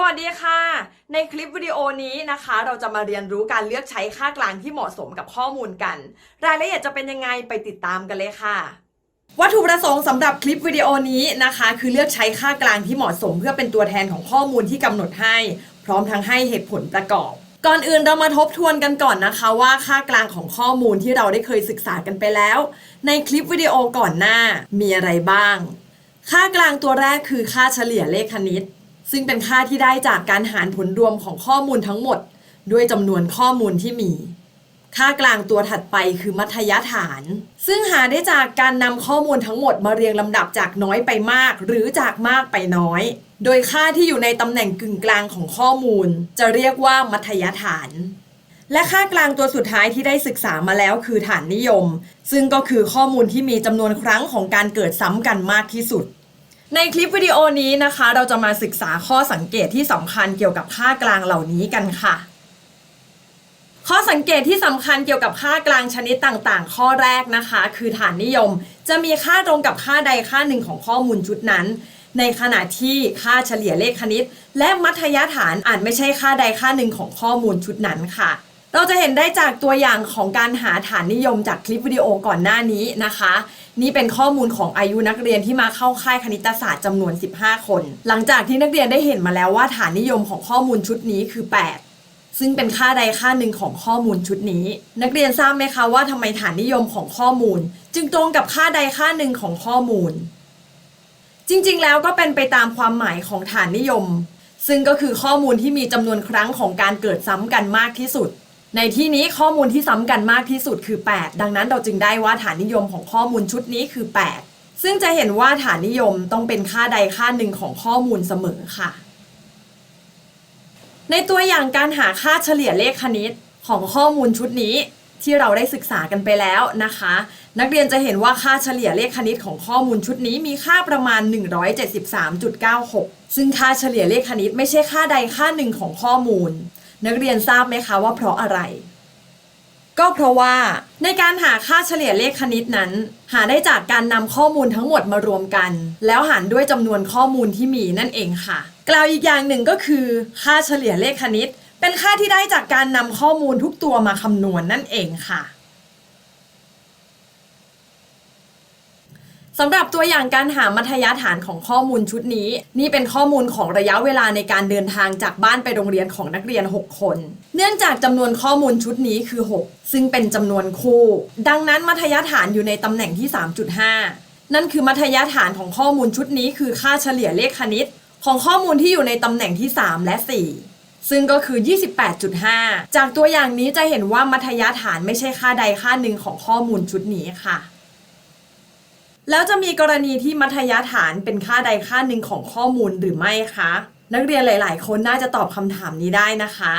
สวัสดีค่ะ ในคลิปวิดีโอนี้นะคะ เราจะมาเรียนรู้การเลือกใช้ค่ากลางที่เหมาะสมกับข้อมูลกัน รายละเอียดจะเป็นยังไงไปติดตามกันเลยค่ะ วัตถุประสงค์สำหรับคลิปวิดีโอนี้นะคะ คือเลือกใช้ค่ากลางที่เหมาะสม เพื่อเป็นตัวแทนของข้อมูลที่กำหนดให้ พร้อมทั้งให้เหตุผลประกอบ ก่อนอื่นเรามาทบทวนกันก่อนนะคะ ว่าค่ากลางของข้อมูลที่เราได้เคยศึกษากันไปแล้ว ในคลิปวิดีโอก่อนหน้ามีอะไรบ้าง ค่ากลางตัวแรกคือค่าเฉลี่ยเลขคณิต ซึ่งเป็นค่าที่ได้จากการหารผลรวมของข้อมูลทั้งหมด ด้วยจำนวนข้อมูลที่มี ค่ากลางตัวถัดไปคือมัธยฐาน ซึ่งหาได้จากการนำข้อมูลทั้งหมดมาเรียงลำดับจากน้อยไปมาก หรือจากมากไปน้อย โดยค่าที่อยู่ในตำแหน่งกึ่งกลางของข้อมูล จะเรียกว่ามัธยฐานและค่ากลางตัวสุดท้ายที่ได้ศึกษามาแล้วคือฐานนิยม ซึ่งก็คือข้อมูลที่มีจำนวนครั้งของการเกิดซ้ำกันมากที่สุด ในคลิปวิดีโอนี้นะคะ เราจะมาศึกษาข้อสังเกตที่สำคัญเกี่ยวกับค่ากลางเหล่านี้กันค่ะ ข้อสังเกตที่สำคัญเกี่ยวกับค่ากลางชนิดต่างๆ ข้อแรกนะคะ คือฐานนิยม จะมีค่าตรงกับค่าใดค่าหนึ่งของข้อมูลชุดนั้น ในขณะที่ค่าเฉลี่ยเลขคณิต และมัธยฐานอาจไม่ใช่ค่าใดค่าหนึ่งของข้อมูลชุดนั้นค่ะ เราจะเห็นได้จากตัวอย่างของการหาฐานนิยมจากคลิปวิดีโอก่อนหน้านี้นะคะ นี่เป็นข้อมูลของอายุนักเรียนที่มาเข้าค่ายคณิตศาสตร์จำนวน 15 คน หลังจากที่นักเรียนได้เห็นมาแล้วว่าฐานนิยมของข้อมูลชุดนี้คือ 8ซึ่งเป็นค่าใดค่าหนึ่งของข้อมูลชุดนี้ นักเรียนทราบไหมคะว่าทำไมฐานนิยมของข้อมูล จึงตรงกับค่าใดค่าหนึ่งของข้อมูล จริงๆ แล้วก็เป็นไปตามความหมายของฐานนิยม ซึ่งก็คือข้อมูลที่มีจำนวนครั้งของการเกิดซ้ำกันมากที่สุด ในที่นี้ข้อมูลที่ซ้ำกันมากที่สุดคือ 8 ดังนั้นเราจึงได้ว่าฐานนิยมของข้อมูลชุดนี้คือ 8 ซึ่งจะเห็นว่าฐานนิยมต้องเป็นค่าใดค่าหนึ่งของข้อมูลเสมอค่ะ ในตัวอย่างการหาค่าเฉลี่ยเลขคณิตของข้อมูลชุดนี้ที่เราได้ศึกษากันไปแล้วนะคะ นักเรียนจะเห็นว่าค่าเฉลี่ยเลขคณิตของข้อมูลชุดนี้มีค่าประมาณ 173.96 ซึ่งค่าเฉลี่ยเลขคณิตไม่ใช่ค่าใดค่าหนึ่งของข้อมูล นักเรียนทราบไหมคะว่าเพราะอะไร ก็เพราะว่าในการหาค่าเฉลี่ยเลขคณิตนั้น หาได้จากการนำข้อมูลทั้งหมดมารวมกัน แล้วหารด้วยจำนวนข้อมูลที่มีนั่นเองค่ะ กล่าวอีกอย่างหนึ่งก็คือ ค่าเฉลี่ยเลขคณิต เป็นค่าที่ได้จากการนำข้อมูลทุกตัวมาคำนวณนั่นเองค่ะ สำหรับตัวอย่างการหามัธยฐานของข้อมูลชุดนี้ นี่เป็นข้อมูลของระยะเวลาในการเดินทางจากบ้านไปโรงเรียนของนักเรียน 6 คน เนื่องจากจำนวนข้อมูลชุดนี้คือ 6 ซึ่งเป็นจำนวนคู่ ดังนั้นมัธยฐานอยู่ในตำแหน่งที่ 3.5 นั่นคือมัธยฐานของข้อมูลชุดนี้คือค่าเฉลี่ยเลขคณิต ของข้อมูลที่อยู่ในตำแหน่งที่ 3 และ 4ซึ่งก็คือ 28.5 จากตัวอย่างนี้จะเห็นว่ามัธยฐานไม่ใช่ค่าใดค่าหนึ่งของข้อมูลชุดนี้ค่ะ แล้วจะมีกรณีที่มัธยฐานเป็นค่าใดค่าหนึ่งของข้อมูลหรือไม่คะ นักเรียนหลาย ๆ คนน่าจะตอบคำถามนี้ได้นะคะ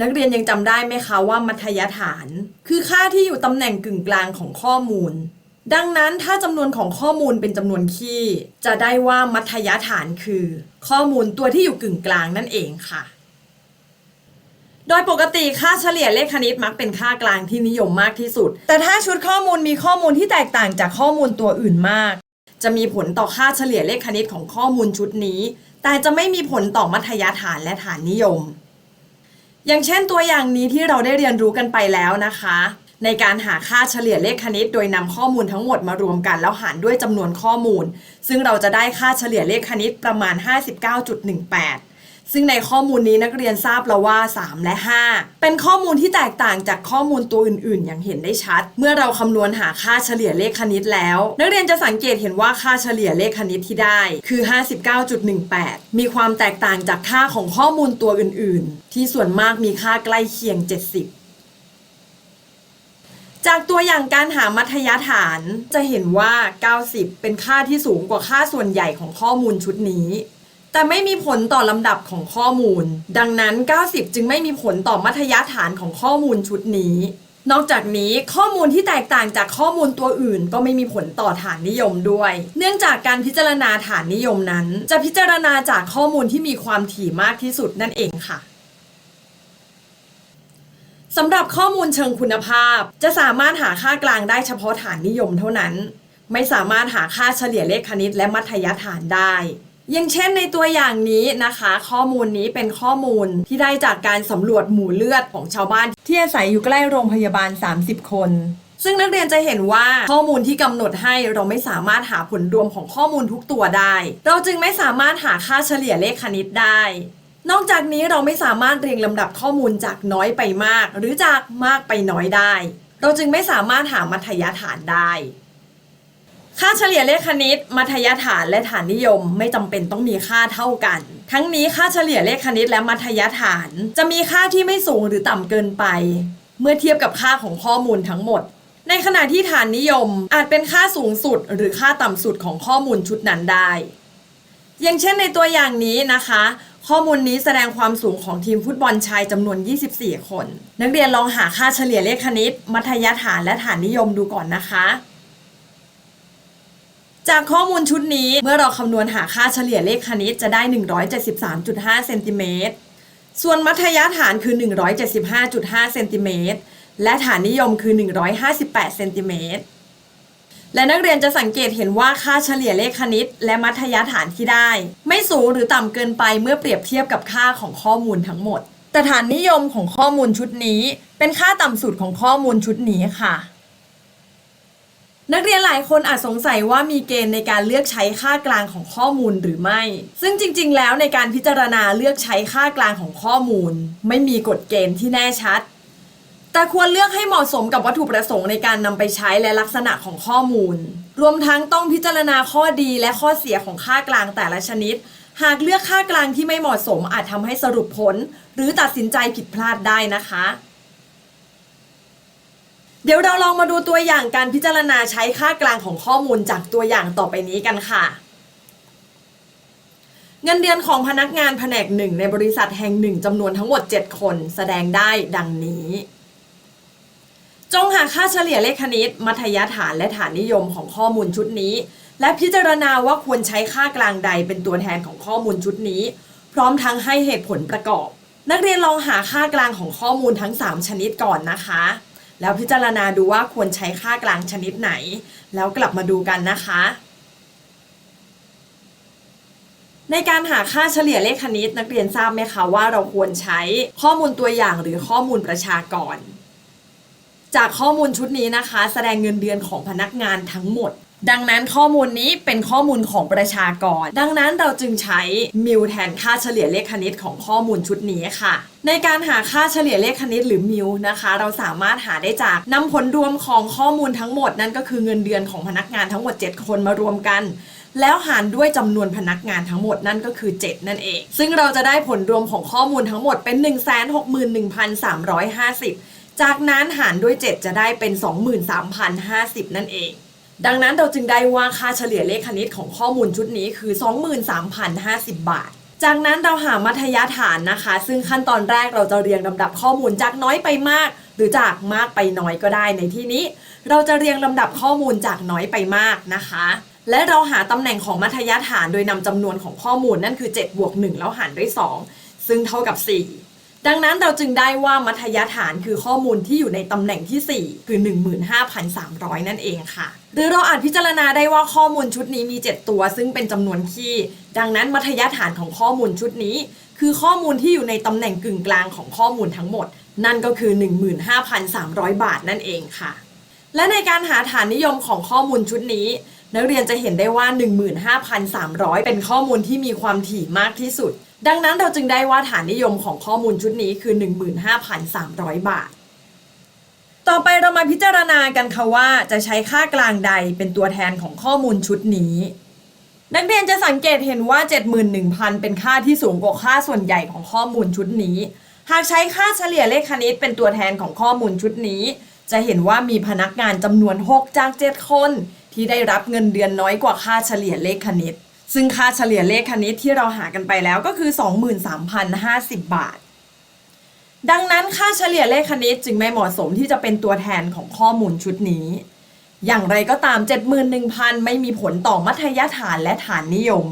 นักเรียนยังจำได้ไหมคะว่ามัธยฐาน คือค่าที่อยู่ตำแหน่งกึ่งกลางของข้อมูล ดังนั้นถ้าจำนวนของข้อมูลเป็นจำนวนคี่ จะได้ว่ามัธยฐานคือ ข้อมูลตัวที่อยู่กึ่งกลางนั่นเองค่ะ โดยปกติค่าเฉลี่ยเลขคณิตมักเป็นค่ากลางที่นิยมมากที่สุด แต่ถ้าชุดข้อมูลมีข้อมูลที่แตกต่างจากข้อมูลตัวอื่นมาก จะมีผลต่อค่าเฉลี่ยเลขคณิตของข้อมูลชุดนี้ แต่จะไม่มีผลต่อมัธยฐานและฐานนิยม อย่างเช่นตัวอย่างนี้ที่เราได้เรียนรู้กันไปแล้วนะคะ ในการหาค่าเฉลี่ยเลขคณิต โดยนำข้อมูลทั้งหมดมารวมกันแล้วหารด้วยจำนวนข้อมูล ซึ่งเราจะได้ค่าเฉลี่ยเลขคณิตประมาณ 59.18 ซึ่งในข้อมูลนี้นักเรียนทราบแล้วว่า 3 และ 5 เป็นข้อมูลที่แตกต่างจากข้อมูลตัวอื่น ๆ อย่างเห็นได้ชัด เมื่อเราคำนวณหาค่าเฉลี่ยเลขคณิตแล้ว นักเรียนจะสังเกตเห็นว่าค่าเฉลี่ยเลขคณิตที่ได้ คือ 59.18 มีความแตกต่างจากค่าของข้อมูลตัวอื่น ๆ ที่ส่วนมากมีค่าใกล้เคียง 70จากตัวอย่างการหามัธยฐานจะเห็นว่า 90 เป็นค่าที่สูงกว่าค่าส่วนใหญ่ของข้อมูลชุดนี้ แต่ไม่มีผลต่อลำดับของข้อมูล ดังนั้น 90 จึงไม่มีผลต่อมัธยฐานของข้อมูลชุดนี้ นอกจากนี้ข้อมูลที่แตกต่างจากข้อมูลตัวอื่น ก็ไม่มีผลต่อฐานนิยมด้วย เนื่องจากการพิจารณาฐานนิยมนั้น จะพิจารณาจากข้อมูลที่มีความถี่มากที่สุดนั่นเองค่ะสำหรับข้อมูลเชิงคุณภาพ จะสามารถหาค่ากลางได้เฉพาะฐานนิยมเท่านั้น ไม่สามารถหาค่าเฉลี่ยเลขคณิตและมัธยฐานได้ อย่างเช่นในตัวอย่างนี้นะคะ ข้อมูลนี้เป็นข้อมูลที่ได้จากการสำรวจหมู่เลือดของชาวบ้านที่อาศัยอยู่ใกล้โรงพยาบาล 30 คน ซึ่งนักเรียนจะเห็นว่าข้อมูลที่กำหนดให้เราไม่สามารถหาผลรวมของข้อมูลทุกตัวได้ เราจึงไม่สามารถหาค่าเฉลี่ยเลขคณิตได้ นอกจากนี้เราไม่สามารถเรียงลำดับข้อมูลจากน้อยไปมาก หรือจากมากไปน้อยได้ เราจึงไม่สามารถหามัธยฐานได้ ค่าเฉลี่ยเลขคณิต มัธยฐานและฐานนิยม ไม่จำเป็นต้องมีค่าเท่ากัน ทั้งนี้ค่าเฉลี่ยเลขคณิตและมัธยฐาน จะมีค่าที่ไม่สูงหรือต่ำเกินไป เมื่อเทียบกับค่าของข้อมูลทั้งหมด ในขณะที่ฐานนิยมอาจเป็นค่าสูงสุด หรือค่าต่ำสุดของข้อมูลชุดนั้นได้ อย่างเช่นในตัวอย่างนี้นะคะ ข้อมูลนี้แสดงความสูงของทีมฟุตบอลชายจำนวน 24 คน นักเรียนลองหาค่าเฉลี่ยเลขคณิต มัธยฐานและฐานนิยมดูก่อนนะคะ จากข้อมูลชุดนี้เมื่อเราคำนวณหาค่าเฉลี่ยเลขคณิตจะได้ 173.5 เซนติเมตร ส่วนมัธยฐานคือ 175.5 เซนติเมตร และฐานนิยมคือ 158 เซนติเมตร และนักเรียนจะสังเกตเห็นว่าค่าเฉลี่ยเลขคณิต และมัธยฐานที่ได้ ไม่สูงหรือต่ำเกินไปเมื่อเปรียบเทียบกับค่าของข้อมูลทั้งหมด แต่ฐานนิยมของข้อมูลชุดนี้ เป็นค่าต่ำสุดของข้อมูลชุดนี้ค่ะ นักเรียนหลายคนอาจสงสัยว่ามีเกณฑ์ในการเลือกใช้ค่ากลางของข้อมูลหรือไม่ ซึ่งจริง ๆ แล้วในการพิจารณาเลือกใช้ค่ากลางของข้อมูล ไม่มีกฎเกณฑ์ที่แน่ชัด แต่ควรเลือกให้เหมาะสมกับวัตถุประสงค์ในการนำไปใช้และลักษณะของข้อมูล รวมทั้งต้องพิจารณาข้อดีและข้อเสียของค่ากลางแต่ละชนิด หากเลือกค่ากลางที่ไม่เหมาะสมอาจทำให้สรุปผล หรือตัดสินใจผิดพลาดได้นะคะ เดี๋ยวเราลองมาดูตัวอย่างการพิจารณาใช้ค่ากลางของข้อมูลจากตัวอย่างต่อไปนี้กันค่ะ เงินเดือนของพนักงานแผนกหนึ่งในบริษัทแห่งหนึ่งจำนวนทั้งหมด 7 คนแสดงได้ดังนี้ จงหาค่าเฉลี่ยเลขคณิต มัธยฐานและฐานนิยมของข้อมูลชุดนี้ และพิจารณาว่าควรใช้ค่ากลางใดเป็นตัวแทนของข้อมูลชุดนี้ พร้อมทั้งให้เหตุผลประกอบ นักเรียนลองหาค่ากลางของข้อมูลทั้ง 3 ชนิดก่อนนะคะ แล้วพิจารณาดูว่าควรใช้ค่ากลางชนิดไหน แล้วกลับมาดูกันนะคะ ในการหาค่าเฉลี่ยเลขคณิตนักเรียนทราบไหมคะว่าเราควรใช้ข้อมูลตัวอย่างหรือข้อมูลประชากร จากข้อมูลชุดนี้นะคะ แสดงเงินเดือนของพนักงานทั้งหมด ดังนั้นข้อมูลนี้เป็นข้อมูลของประชากร ดังนั้นเราจึงใช้มิวแทนค่าเฉลี่ยเลขคณิตของข้อมูลชุดนี้ค่ะ ในการหาค่าเฉลี่ยเลขคณิตหรือมิวนะคะ เราสามารถหาได้จากนำผลรวมของข้อมูลทั้งหมดนั่นก็คือเงินเดือนของพนักงานทั้งหมด 7 คนมารวมกันแล้วหารด้วยจำนวนพนักงานทั้งหมดนั่นก็คือ 7 นั่นเอง ซึ่งเราจะได้ผลรวมของข้อมูลทั้งหมดเป็น 161,350 จากนั้นหารด้วย 7 จะได้เป็น 23,050 นั่นเอง ดังนั้นเราจึงได้ว่าค่าเฉลี่ยเลขคณิตของข้อมูลชุดนี้คือ 23,050 บาท จากนั้นเราหามัธยฐานนะคะ ซึ่งขั้นตอนแรกเราจะเรียงลำดับข้อมูลจากน้อยไปมาก หรือจากมากไปน้อยก็ได้ในที่นี้ เราจะเรียงลำดับข้อมูลจากน้อยไปมากนะคะ และเราหาตำแหน่งของมัธยฐานโดยนำจำนวนของข้อมูลนั่นคือ7บวก1แล้วหารด้วย 2 ซึ่งเท่ากับ 4 ดังนั้นเราจึงได้ว่ามัธยฐานคือข้อมูลที่อยู่ในตำแหน่งที่ 4 คือ 15,300 นั่นเองค่ะ หรือเราอาจพิจารณาได้ว่าข้อมูลชุดนี้มี 7 ตัว ซึ่งเป็นจำนวนคี่ ดังนั้นมัธยฐานของข้อมูลชุดนี้ คือข้อมูลที่อยู่ในตำแหน่งกึ่งกลางของข้อมูลทั้งหมด นั่นก็คือ 15,300 บาทนั่นเองค่ะ และในการหาฐานนิยมของข้อมูลชุดนี้นักเรียนจะเห็นได้ว่า 15,300 เป็นข้อมูลที่มีความถี่มากที่สุด ดังนั้นเราจึงได้ว่าฐานนิยมของข้อมูลชุดนี้คือ 15,300 บาท ต่อไปเรามาพิจารณากันค่ะว่าจะใช้ค่ากลางใดเป็นตัวแทนของข้อมูลชุดนี้ นักเรียนจะสังเกตเห็นว่า 71,000 เป็นค่าที่สูงกว่าค่าส่วนใหญ่ของข้อมูลชุดนี้ หากใช้ค่าเฉลี่ยเลขคณิตเป็นตัวแทนของข้อมูลชุดนี้ จะเห็นว่ามีพนักงานจำนวน 6 จาก 7 คน ที่ได้รับเงินเดือนน้อยกว่าค่าเฉลี่ยเลขคณิต ซึ่งค่าเฉลี่ยเลขคณิตที่เราหากันไปแล้วก็คือ 23,050 บาท ดังนั้นค่าเฉลี่ยเลขคณิตจึงไม่เหมาะสมที่จะเป็นตัวแทนของข้อมูลชุดนี้ อย่างไรก็ตาม 71,000 ไม่มีผลต่อมัธยฐานและฐานนิยม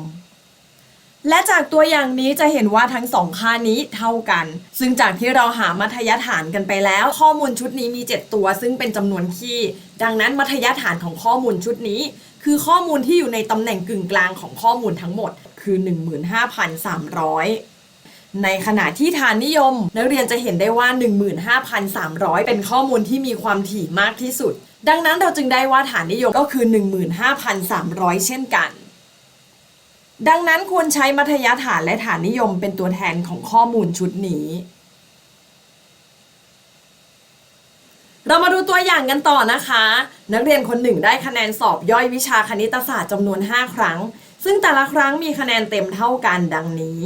และจากตัวอย่างนี้จะเห็นว่าทั้งสองค่านี้เท่ากัน ซึ่งจากที่เราหามัธยฐานกันไปแล้ว ข้อมูลชุดนี้มี 7 ตัว ซึ่งเป็นจำนวนคี่ ดังนั้นมัธยฐานของข้อมูลชุดนี้ คือข้อมูลที่อยู่ในตำแหน่งกึ่งกลางของข้อมูลทั้งหมด คือ 15,300 ในขณะที่ฐานนิยม นักเรียนจะเห็นได้ว่า 15,300 เป็นข้อมูลที่มีความถี่มากที่สุด ดังนั้นเราจึงได้ว่าฐานนิยมก็คือ 15,300 เช่นกันดังนั้นควรใช้มัธยฐานและฐานนิยมเป็นตัวแทนของข้อมูลชุดนี้ เรามาดูตัวอย่างกันต่อนะคะ นักเรียนคนหนึ่งได้คะแนนสอบย่อยวิชาคณิตศาสตร์จำนวน 5 ครั้ง ซึ่งแต่ละครั้งมีคะแนนเต็มเท่ากันดังนี้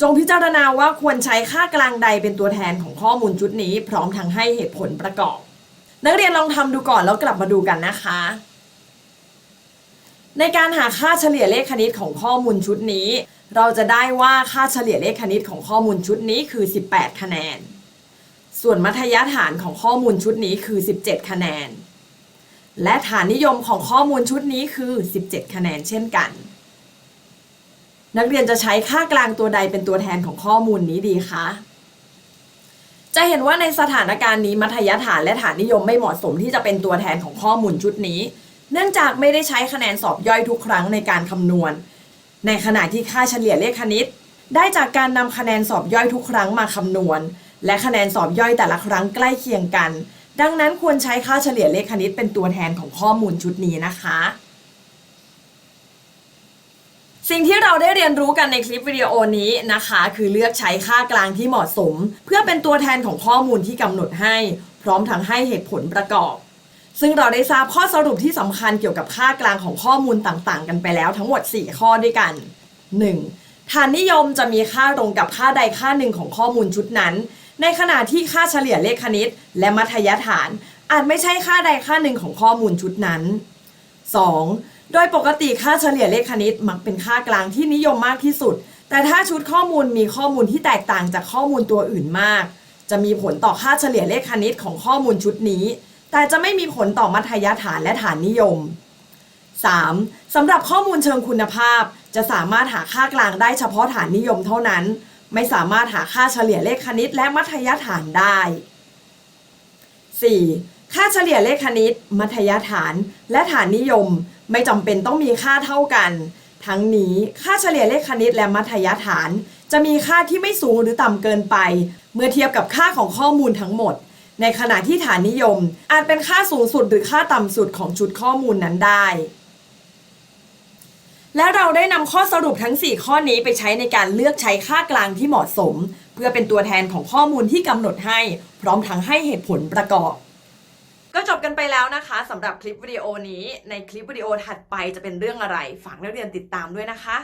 จงพิจารณาว่าควรใช้ค่ากลางใดเป็นตัวแทนของข้อมูลชุดนี้ พร้อมทั้งให้เหตุผลประกอบ นักเรียนลองทำดูก่อนแล้วกลับมาดูกันนะคะ ในการหาค่าเฉลี่ยเลขคณิตของข้อมูลชุดนี้ เราจะได้ว่าค่าเฉลี่ยเลขคณิตของข้อมูลชุดนี้คือ 18 คะแนน ส่วนมัธยฐานของข้อมูลชุดนี้คือ 17 คะแนน และฐานนิยมของข้อมูลชุดนี้คือ 17 คะแนนเช่นกัน นักเรียนจะใช้ค่ากลางตัวใดเป็นตัวแทนของข้อมูลนี้ดีคะ จะเห็นว่าในสถานการณ์นี้มัธยฐานและฐานนิยมไม่เหมาะสมที่จะเป็นตัวแทนของข้อมูลชุดนี้ เนื่องจากไม่ได้ใช้คะแนนสอบย่อยทุกครั้งในการคำนวณ ในขณะที่ค่าเฉลี่ยเลขคณิต ได้จากการนำคะแนนสอบย่อยทุกครั้งมาคำนวณ และคะแนนสอบย่อยแต่ละครั้งใกล้เคียงกัน ดังนั้นควรใช้ค่าเฉลี่ยเลขคณิตเป็นตัวแทนของข้อมูลชุดนี้นะคะ สิ่งที่เราได้เรียนรู้กันในคลิปวิดีโอนี้นะคะ คือเลือกใช้ค่ากลางที่เหมาะสม เพื่อเป็นตัวแทนของข้อมูลที่กำหนดให้ พร้อมทั้งให้เหตุผลประกอบซึ่งเราได้ทราบข้อสรุปที่สำคัญเกี่ยวกับค่ากลางของข้อมูลต่างๆ กันไปแล้วทั้งหมด 4 ข้อด้วยกัน 1. ฐานนิยมจะมีค่าตรงกับค่าใดค่าหนึ่งของข้อมูลชุดนั้น ในขณะที่ค่าเฉลี่ยเลขคณิต และมัธยฐาน อาจไม่ใช่ค่าใดค่าหนึ่งของข้อมูลชุดนั้น 2. โดยปกติค่าเฉลี่ยเลขคณิตมักเป็นค่ากลางที่นิยมมากที่สุด แต่ถ้าชุดข้อมูลมีข้อมูลที่แตกต่างจากข้อมูลตัวอื่นมาก จะมีผลต่อค่าเฉลี่ยเลขคณิตของข้อมูลชุดนี้ แต่จะไม่มีผลต่อมัธยฐานและฐานนิยม 3. สำหรับข้อมูลเชิงคุณภาพ จะสามารถหาค่ากลางได้เฉพาะฐานนิยมเท่านั้น ไม่สามารถหาค่าเฉลี่ยเลขคณิตและมัธยฐานได้ 4. ค่าเฉลี่ยเลขคณิต มัธยฐานและฐานนิยม ไม่จำเป็นต้องมีค่าเท่ากัน ทั้งนี้ค่าเฉลี่ยเลขคณิตและมัธยฐาน จะมีค่าที่ไม่สูงหรือต่ำเกินไป เมื่อเทียบกับค่าของข้อมูลทั้งหมด ในขณะที่ฐานนิยมอาจเป็นค่าสูงสุดหรือค่าต่ำสุดของชุดข้อมูลนั้นได้ และเราได้นำข้อสรุปทั้ง 4 ข้อนี้ไปใช้ในการเลือกใช้ค่ากลางที่เหมาะสม เพื่อเป็นตัวแทนของข้อมูลที่กำหนดให้ พร้อมทั้งให้เหตุผลประกอบ ก็จบกันไปแล้วนะคะสำหรับคลิปวิดีโอนี้ ในคลิปวิดีโอถัดไปจะเป็นเรื่องอะไร ฝากนักเรียนติดตามด้วยนะคะ